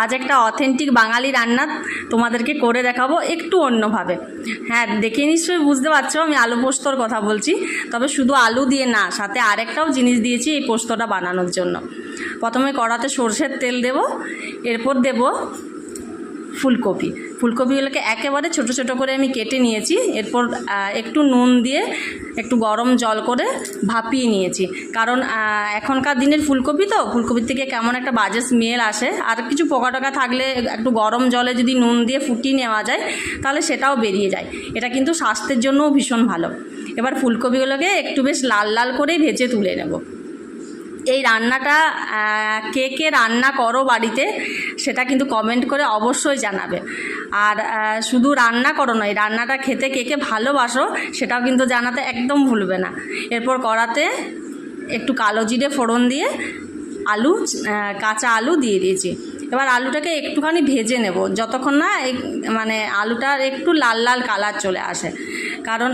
আজ একটা অথেন্টিক বাঙালি রান্না তোমাদেরকে করে দেখাবো একটু অন্যভাবে। হ্যাঁ দেখে নিশ্চয়ই বুঝতে পারছ, আমি আলু পোস্তর কথা বলছি। তবে শুধু আলু দিয়ে না, সাথে আরেকটাও জিনিস দিয়েছি এই পোস্তটা বানানোর জন্য। প্রথমে কড়াতে সর্ষের তেল দেব, এরপর দেব ফুলকপি। ফুলকপিগুলোকে একেবারে ছোট ছোট করে আমি কেটে নিয়েছি। এরপর একটু নুন দিয়ে একটু গরম জল করে ভাপিয়ে নিয়েছি। কারণ এখনকার দিনের ফুলকপি তো, ফুলকপির থেকে কেমন একটা বাজে স্মেল আসে। আর কিছু পোকা টোকা থাকলে একটু গরম জলে যদি নুন দিয়ে ফুটিয়ে নেওয়া যায়, তাহলে সেটাও বেরিয়ে যায়। এটা কিন্তু স্বাস্থ্যের জন্যও ভীষণ ভালো। এবার ফুলকপিগুলোকে একটু বেশ লাল লাল করেই ভেজে তুলে নেব। এই রান্নাটা কে কে রান্না করো বাড়িতে সেটা কিন্তু কমেন্ট করে অবশ্যই জানাবে। আর শুধু রান্না করো নয়, রান্নাটা খেতে কে কে ভালোবাসো সেটাও কিন্তু জানাতে একদম ভুলবে না। এরপর কড়াতে একটু কালো জিরে ফোড়ন দিয়ে আলু কাঁচা আলু দিয়ে দিয়েছি। এবার আলুটাকে একটুখানি ভেজে নেব, যতক্ষণ না মানে আলুটার একটু লাল লাল কালার চলে আসে। কারণ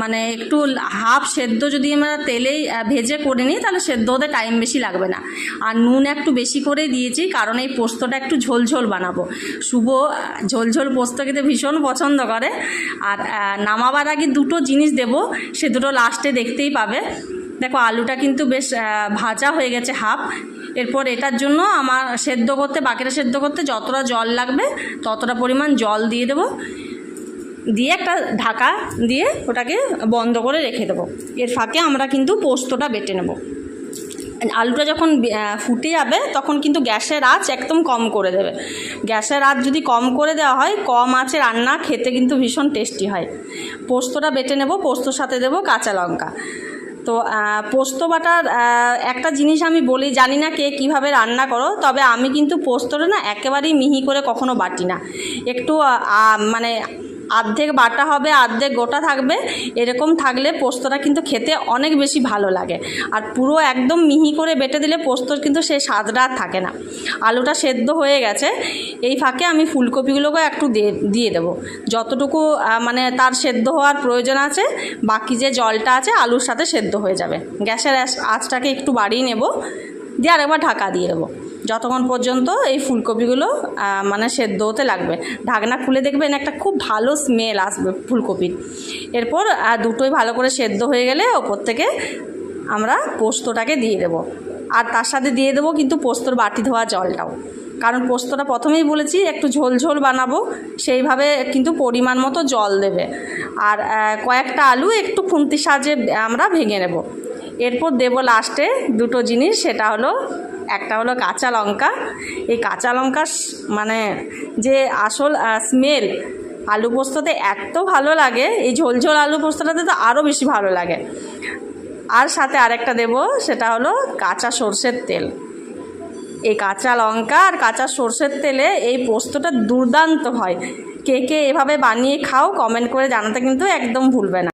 মানে একটু হাফ সেদ্ধ যদি আমরা তেলেই ভেজে করে নিই, তাহলে সেদ্ধ হতে টাইম বেশি লাগবে না। আর নুন একটু বেশি করে দিয়েছি, কারণ এই পোস্তটা একটু ঝোলঝোল বানাবো। শুভ ঝোলঝোল পোস্ত খেতে ভীষণ পছন্দ করে। আর নামাবার আগে দুটো জিনিস দেব, সে দুটো লাস্টে দেখতেই পাবে। দেখো, আলুটা কিন্তু বেশ ভাজা হয়ে গেছে হাফ এরপর এটার জন্য আমার সেদ্ধ করতে, বাকিটা সেদ্ধ করতে যতটা জল লাগবে, ততটা পরিমাণ জল দিয়ে দেবো। দিয়ে একটা ঢাকা দিয়ে ওটাকে বন্ধ করে রেখে দেবো। এর ফাঁকে আমরা কিন্তু পোস্তটা বেটে নেব। আলুটা যখন ফুটে যাবে তখন কিন্তু গ্যাসের আঁচ একদম কম করে দেবে। গ্যাসের আঁচ যদি কম করে দেওয়া হয়, কম আঁচে রান্না খেতে কিন্তু ভীষণ টেস্টি হয়। পোস্তটা বেটে নেব, পোস্তর সাথে দেবো কাঁচা লঙ্কা। তো পোস্ত বাটার একটা জিনিস আমি বলি, জানি না কে কীভাবে রান্না করো, তবে আমি কিন্তু পোস্তটা না একেবারেই মিহি করে কখনো বাটি না। একটু মানে অর্ধেক বাটা হবে, অর্ধেক গোটা থাকবে। এরকম থাকলে পোস্তটা কিন্তু খেতে অনেক বেশি ভালো লাগে। আর পুরো একদম মিহি করে বেটে দিলে পোস্তর কিন্তু সেই স্বাদটা আর থাকে না। আলুটা সেদ্ধ হয়ে গেছে। এই ফাঁকে আমি ফুলকপিগুলোকে একটু দিয়ে দেবো। যতটুকু মানে তার সেদ্ধ হওয়ার প্রয়োজন আছে, বাকি যে জলটা আছে, আলুর সাথে সেদ্ধ হয়ে যাবে। গ্যাসের আঁচ- আঁচটাকে একটু বাড়িয়ে নেব। দিয়ে আরেকবার ঢাকা দিয়ে দেবো। যতক্ষণ পর্যন্ত এই ফুলকপিগুলো মানে সেদ্ধ হতে লাগবে। ঢাকনা খুলে দেখবেন একটা খুব ভালো স্মেল আসবে ফুলকপির। এরপর দুটোই ভালো করে সেদ্ধ হয়ে গেলে ওপর থেকে আমরা পোস্তটাকে দিয়ে দেবো। আর তার সাথে দিয়ে দেবো কিন্তু পোস্তর বাটি ধোয়া জলটাও। কারণ পোস্তটা প্রথমেই বলেছি, একটু ঝোল ঝোল বানাবো, সেইভাবে কিন্তু পরিমাণ মতো জল দেবে। আর কয়েকটা আলু একটু খুন্তির সাহায্যে আমরা ভেঙে নেব। এরপর দেবো লাস্টে দুটো জিনিস, সেটা হলো একটা হলো কাঁচা লঙ্কা। এই কাঁচা লঙ্কার মানে যে আসল স্মেল আলু পোস্ততে এত ভালো লাগে, এই ঝোল ঝোল আলু পোস্তটাতে তো আরও বেশি ভালো লাগে। আর সাথে আরেকটা দেব, সেটা হলো কাঁচা সর্ষের তেল। এই কাঁচা লঙ্কা আর কাঁচা সর্ষের তেলে এই পোস্তটা দুর্দান্ত হয়। কে কে এভাবে বানিয়ে খাও কমেন্ট করে জানাতে কিন্তু একদম ভুলবে না।